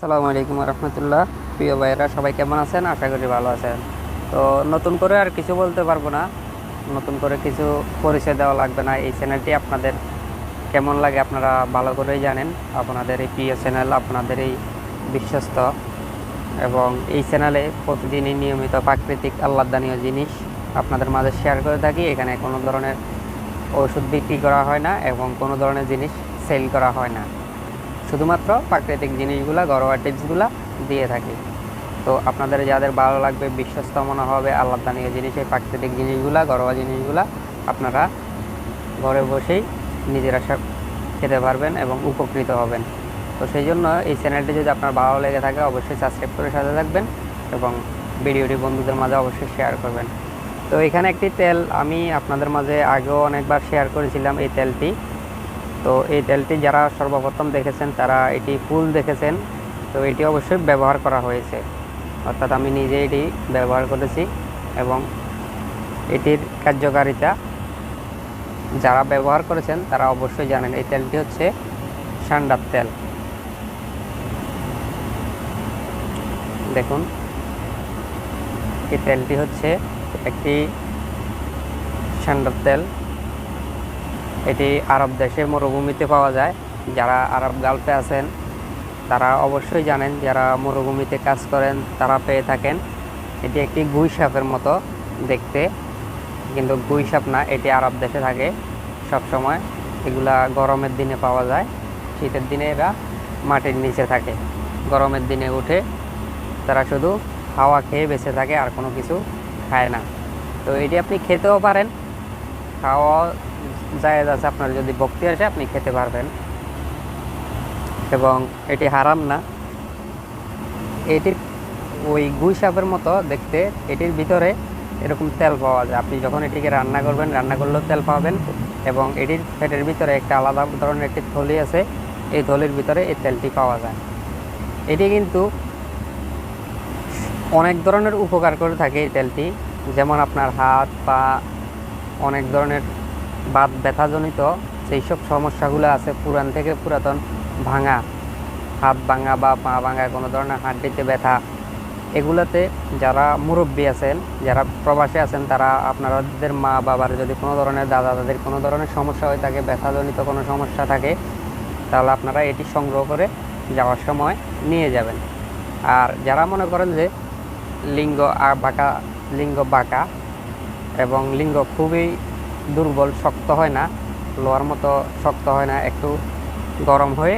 আসসালামু আলাইকুম রহমতুল্লাহ। প্রিয় ভাইয়েরা, সবাই কেমন আছেন? আশা করি ভালো আছেন। তো নতুন করে আর কিছু বলতে পারব না। নতুন করে কিছু পরিচয় দেওয়া লাগবে না। এই চ্যানেলটি আপনাদের কেমন লাগে আপনারা ভালো করেই জানেন। আপনাদের এই প্রিয় চ্যানেল আপনাদের এই বিশ্বস্ত। এবং এই চ্যানেলে প্রতিদিনই নিয়মিত প্রাকৃতিক আহ্লাদানীয় জিনিস আপনাদের মাঝে শেয়ার করে থাকি। এখানে কোনো ধরনের ওষুধ বিক্রি করা হয় না এবং কোনো ধরনের জিনিস সেল করা হয় না। শুধুমাত্র প্রাকৃতিক জিনিসগুলা, ঘরোয়া টিপসগুলা দিয়ে থাকি। তো আপনাদের যাদের ভালো লাগবে, বিশ্বস্ত মনে হবে, আল্লাহদানীয় জিনিস, এই প্রাকৃতিক জিনিসগুলা, ঘরোয়া জিনিসগুলা আপনারা ঘরে বসেই নিজেরা সব খেতে পারবেন এবং উপকৃত হবেন। তো সেই জন্য এই চ্যানেলটি যদি আপনার ভালো লেগে থাকে, অবশ্যই সাবস্ক্রাইব করে সাথে থাকবেন এবং ভিডিওটি বন্ধুদের মাঝে অবশ্যই শেয়ার করবেন। তো এখানে একটি তেল আমি আপনাদের মাঝে আগেও অনেকবার শেয়ার করেছিলাম এই তেলটি। তো এই তেলটি যারা সর্বপ্রথম দেখেছেন, তারা এটি ফুল দেখেছেন। তো এটি অবশ্যই ব্যবহার করা হয়েছে। অর্থাৎ আমি নিজে এটি ব্যবহার করেছি এবং এটির কার্যকারিতা যারা ব্যবহার করেছেন, তারা অবশ্যই জানেন। এই তেলটি হচ্ছে সান্ডার তেল। দেখুন, এই তেলটি হচ্ছে একটি সান্ডার তেল। এটি আরব দেশে মরুভূমিতে পাওয়া যায়। যারা আরব গালফে আছেন, তারা অবশ্যই জানেন, যারা মরুভূমিতে কাজ করেন, তারা পেয়ে থাকেন। এটি একটি গুই সাপের মতো দেখতে, কিন্তু গুই সাপ না, এটি আরব দেশে থাকে। সব সময় এগুলা গরমের দিনে পাওয়া যায়। শীতের দিনে এরা মাটির নিচে থাকে। গরমের দিনে উঠে তারা শুধু হাওয়া খেয়ে বেঁচে থাকে, আর কোনো কিছু খায় না। তো এটি আপনি খেতেও পারেন। খাওয়া জায়েজ আছে, আপনার যদি ভক্তি আসে, আপনি খেতে পারবেন। এবং এটি হারাম না। এটির ওই গুই সাপের মতো দেখতে, এটির ভিতরে এরকম তেল পাওয়া যায়। আপনি যখন এটিকে রান্না করবেন, রান্না করলেও তেল পাবেন এবং এটির পেটের ভিতরে একটা আলাদা ধরনের একটি থলি আছে, এই থলির ভিতরে এই তেলটি পাওয়া যায়। এটি কিন্তু অনেক ধরনের উপকার করে থাকে এই তেলটি। যেমন আপনার হাত, পা, অনেক ধরনের বাত ব্যথাজনিত সেই সব সমস্যাগুলো আছে পুরান থেকে পুরাতন ভাঙা, হাত ভাঙা বা পা ভাঙা, কোনো ধরনের হাড্ডিতে ব্যথা। এগুলোতে যারা মুরব্বী আছেন, যারা প্রবাসী আছেন, তারা আপনাদের মা বাবার যদি কোনো ধরনের, দাদা দাদির কোনো ধরনের সমস্যা হয়ে থাকে, ব্যথাজনিত কোনো সমস্যা থাকে, তাহলে আপনারা এটি সংগ্রহ করে যাওয়ার সময় নিয়ে যাবেন। আর যারা মনে করেন যে লিঙ্গ বাঁকা লিঙ্গ বাঁকা এবং লিঙ্গ খুবই দুর্বল, শক্ত হয় না। লোহার মতো শক্ত হয় না, একটু গরম হয়ে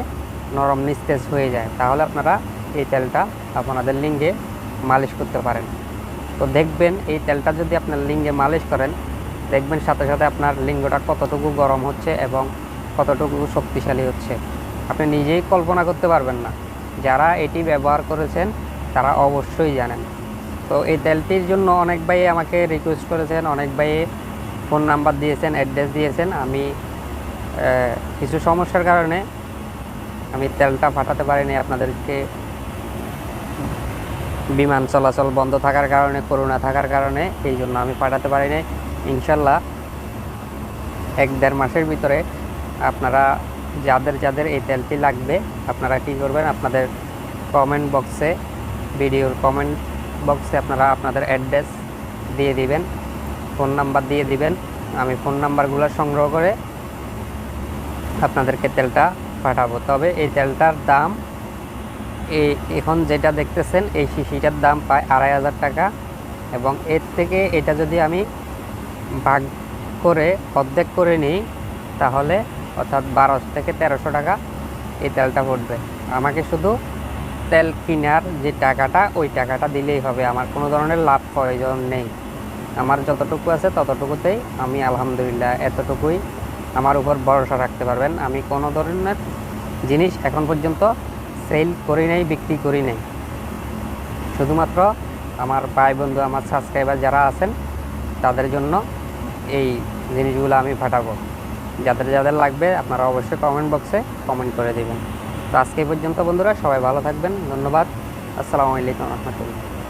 নরম নিস্তেজ হয়ে যায়। তাহলে আপনারা এই তেলটা আপনাদের লিঙ্গে মালিশ করতে পারেন। তো দেখবেন এই তেলটা যদি আপনার লিঙ্গে মালিশ করেন, দেখবেন সাথে সাথে আপনার লিঙ্গটা কতটুকু গরম হচ্ছে এবং কতটুকু শক্তিশালী হচ্ছে। আপনি নিজেই কল্পনা করতে পারবেন না। যারা এটি ব্যবহার করেছেন, তারা অবশ্যই জানেন। তো এই তেলটির জন্য অনেক ভাই আমাকে রিকোয়েস্ট করেছেন, অনেক ভাই ফোন নাম্বার দিয়েছেন অ্যাড্রেস দিয়েছেন। আমি কিছু সমস্যার কারণে আমি তেলটা পাঠাতে পারিনি। আপনাদেরকে বিমান চলাচল বন্ধ থাকার কারণে, করোনা থাকার কারণে এই জন্য আমি পাঠাতে পারিনি। ইনশাল্লাহ এক দেড় মাসের ভিতরে আপনারা যাদের যাদের এই তেলটি লাগবে, আপনারা কী করবেন? আপনাদের কমেন্ট বক্সে ভিডিওর কমেন্ট বক্সে আপনারা আপনাদের অ্যাড্রেস দিয়ে দিবেন। ফোন নাম্বার দিয়ে দিবেন। আমি ফোন নাম্বারগুলো সংগ্রহ করে আপনাদেরকে তেলটা পাঠাবো। তবে এই তেলটার দাম, এই এখন যেটা দেখতেছেন, এই শিশিটার দাম প্রায় আড়াই হাজার টাকা। এবং এর থেকে এটা যদি আমি ভাগ করে, অর্ধেক করে নিই, তাহলে অর্থাৎ বারোশো থেকে তেরোশো টাকা এই তেলটা পড়বে। আমাকে শুধু তেল কেনার যে টাকাটা, ওই টাকাটা দিলেই হবে। আমার কোনো ধরনের লাভ প্রয়োজন নেই। আমার যতটুকু আছে ততটুকুতেই আমি আলহামদুলিল্লাহ এতটুকুই আমার উপর ভরসা রাখতে পারবেন। আমি কোনো ধরনের জিনিস এখন পর্যন্ত সেল করি নাই, বিক্রি করি নাই। শুধুমাত্র আমার ভাই বন্ধু, আমার সাবস্ক্রাইবার যারা আছেন, তাদের জন্য এই জিনিসগুলো আমি পাঠাবো। যাদের যাদের লাগবে আপনারা অবশ্যই কমেন্ট বক্সে কমেন্ট করে দেবেন। তো আজকে পর্যন্ত বন্ধুরা, সবাই ভালো থাকবেন। ধন্যবাদ। আসসালামু আলাইকুম রহমতুল্লাহ।